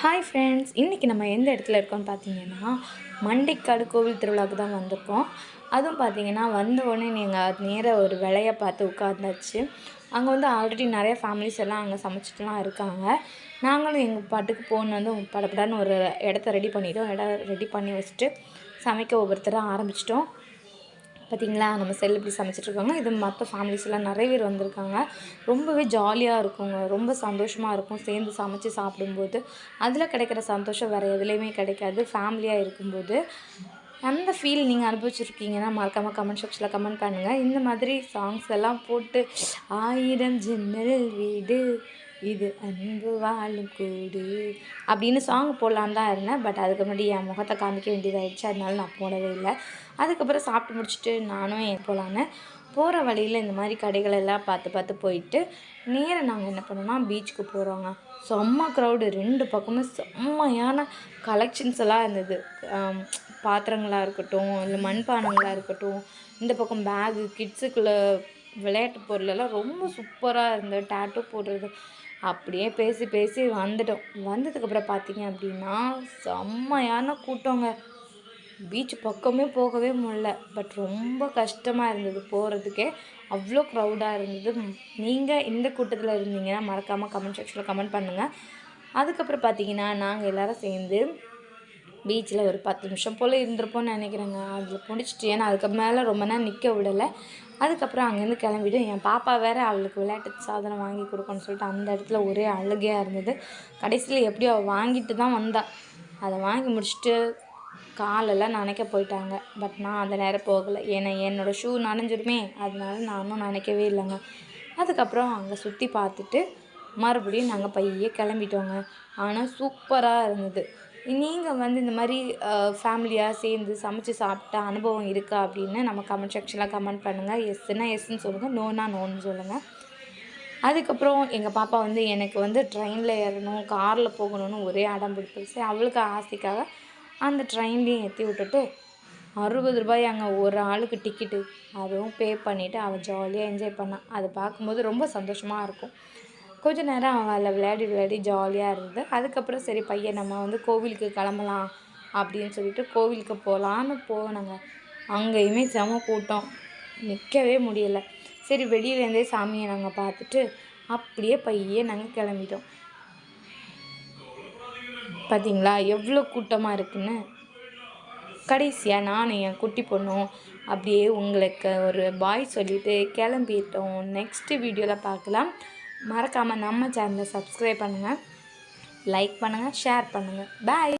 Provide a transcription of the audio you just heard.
Hi friends இன்றைக்கி நம்ம எந்த இடத்துல இருக்கோம்னு பார்த்தீங்கன்னா மண்டைக்காடு கோவில் திருவிழாவுக்கு தான் வந்திருக்கோம். அதுவும் பார்த்தீங்கன்னா வந்த உடனே நீங்கள் நேராக ஒரு விலையை பார்த்து உட்காந்தாச்சு அங்கே வந்து ஆல்ரெடி நிறைய ஃபேமிலிஸ் எல்லாம் அங்கே சமைச்சிட்டுலாம் இருக்காங்க. நாங்களும் எங்கள் பாட்டுக்கு போன வந்து படப்படான்னு ஒரு இடத்த ரெடி பண்ணிட்டோம். இடம் ரெடி பண்ணி வச்சுட்டு சமைக்க ஒவ்வொருத்தராக ஆரம்பிச்சிட்டோம். பார்த்தீங்களா நம்ம செல் இப்படி சமைச்சிட்ருக்காங்க. இது மற்ற ஃபேமிலிஸ் எல்லாம் நிறைய பேர் வந்திருக்காங்க. ரொம்பவே ஜாலியாக இருக்குங்க. ரொம்ப சந்தோஷமாக இருக்கும். சேர்ந்து சமைச்சு சாப்பிடும்போது. அதில் கிடைக்கிற சந்தோஷம் வேறு எதுலேயுமே கிடைக்காது. ஃபேமிலியாக இருக்கும்போது. அந்த ஃபீல் நீங்கள் அனுபவிச்சிருக்கீங்கன்னா மறக்காமல் கமெண்ட் செக்ஷனில் கமெண்ட் பண்ணுங்கள் இந்த மாதிரி சாங்ஸ் எல்லாம் போட்டு ஆயிரம் ஜன்னல் வீடு இது அன்பு வாழும் கூடு அப்படின்னு சாங் போடலான்னு தான் இருந்தேன். பட் அதுக்கு முன்னாடி என் முகத்தை காமிக்க வேண்டியதாகிடுச்சு அதனால நான் போடவே இல்லை. அதுக்கப்புறம் சாப்பிட்டு முடிச்சுட்டு நானும் என் போகலான்னு போகிற வழியில் இந்த மாதிரி கடைகள் எல்லாம் பார்த்து பார்த்து போயிட்டு நேராக நாங்கள் என்ன பண்ணோம்னா பீச்சுக்கு போகிறோங்க செம்ம க்ரௌடு ரெண்டு பக்கமும் செம்மையான கலெக்ஷன்ஸ் எல்லாம் இருந்தது. பாத்திரங்களாக இருக்கட்டும் இல்லை மண்பானங்களாக இருக்கட்டும் இந்த பக்கம் பேகு கிட்ஸுக்குள்ள விளையாட்டு பொருள் எல்லாம் ரொம்ப சூப்பராக இருந்தது டேட்டூ போடுறது. அப்படியே பேசி பேசி வந்துட்டோம். வந்ததுக்கப்புறம் பார்த்தீங்க அப்படின்னா செம்மையான கூட்டங்க. பீச் பக்கமே போகவே முடியல. பட் ரொம்ப கஷ்டமாக இருந்தது போகிறதுக்கே அவ்வளோ க்ரௌடாக இருந்தது. நீங்கள் இந்த கூட்டத்தில் இருந்தீங்கன்னா மறக்காமல் கமெண்ட் செக்ஷனில் கமெண்ட் பண்ணுங்கள் அதுக்கப்புறம் பார்த்தீங்கன்னா நாங்கள் எல்லோரும் சேர்ந்து பீச்சில் ஒரு பத்து நிமிஷம் போல் இருந்திருப்போம்னு நினைக்கிறேங்க. அதில் பிடிச்சிட்டு ஏன்னா அதுக்கு மேலே ரொம்ப நேரம் நிற்க விடலை. அதுக்கப்புறம் அங்கேருந்து கிளம்பிட்டு என் பாப்பா வேறு அவளுக்கு விளையாட்டு சாதனம் வாங்கி கொடுக்கணும்னு சொல்லிட்டு அந்த இடத்துல ஒரே அழுகையாக இருந்தது. கடைசியில் எப்படியோ அவள் வாங்கிட்டு தான் வந்தாள் அதை வாங்கி முடிச்சுட்டு காலெல்லாம் நனைக்க போயிட்டாங்க. பட் நான் அந்த நேரம் போகலை. ஏன்னா என்னோடய ஷூ நனைஞ்சிருமே. அதனால நானும் நினைக்கவே இல்லைங்க. அதுக்கப்புறம் அங்கே சுற்றி பார்த்துட்டு மறுபடியும் நாங்கள் பையே கிளம்பிட்டோங்க. ஆனால் சூப்பராக இருந்தது. நீங்கள் வந்து இந்த மாதிரி ஃபேமிலியாக சேர்ந்து சமைச்சு சாப்பிட்ட அனுபவம் இருக்கா அப்படின்னு நம்ம கமெண்ட் செக்ஷனில் கமெண்ட் பண்ணுங்கள் எஸ்ன்னா எஸ்ன்னு சொல்லுங்கள் நோனா நோன்னு சொல்லுங்கள் அதுக்கப்புறம் எங்கள் பாப்பா வந்து எனக்கு வந்து ட்ரெயினில் ஏறணும் காரில் போகணும்னு ஒரே அடம் பிடிச்சிருச்சு. அவளுக்கு ஆசைக்காக அந்த ட்ரெயின்லேயும் ஏற்றி விட்டுட்டு அறுபது ரூபாய் அங்கே ஒரு ஆளுக்கு டிக்கெட்டு அதுவும் பே பண்ணிவிட்டு அவள் ஜாலியாக என்ஜாய் பண்ணான். அதை பார்க்கும்போது ரொம்ப சந்தோஷமாக இருக்கும். கொஞ்ச நேரம் அவள் அதில் விளையாடி விளையாடி ஜாலியாக இருந்தது. அதுக்கப்புறம் சரி பையன் நம்ம வந்து கோவிலுக்கு கிளம்பலாம் அப்படின்னு சொல்லிட்டு கோவிலுக்கு போகலான்னு போனாங்க. அங்கேயுமே செம கூட்டம். நிற்கவே முடியலை. சரி வெளியிலேருந்தே சாமியை நாங்கள் பார்த்துட்டு அப்படியே பையே நாங்கள் கிளம்பிட்டோம். பார்த்தீங்களா எவ்வளோ கூட்டமாக இருக்குன்னு. கடைசியாக நானும் என் குட்டி பொண்ணும் அப்படியே உங்களுக்கு ஒரு பாய் சொல்லிவிட்டு கிளம்பிட்டோம். நெக்ஸ்ட்டு வீடியோவில் பார்க்கலாம். மறக்காமல் நம்ம சேனலை சப்ஸ்கிரைப் பண்ணுங்கள் லைக் பண்ணுங்கள் ஷேர் பண்ணுங்கள் பாய்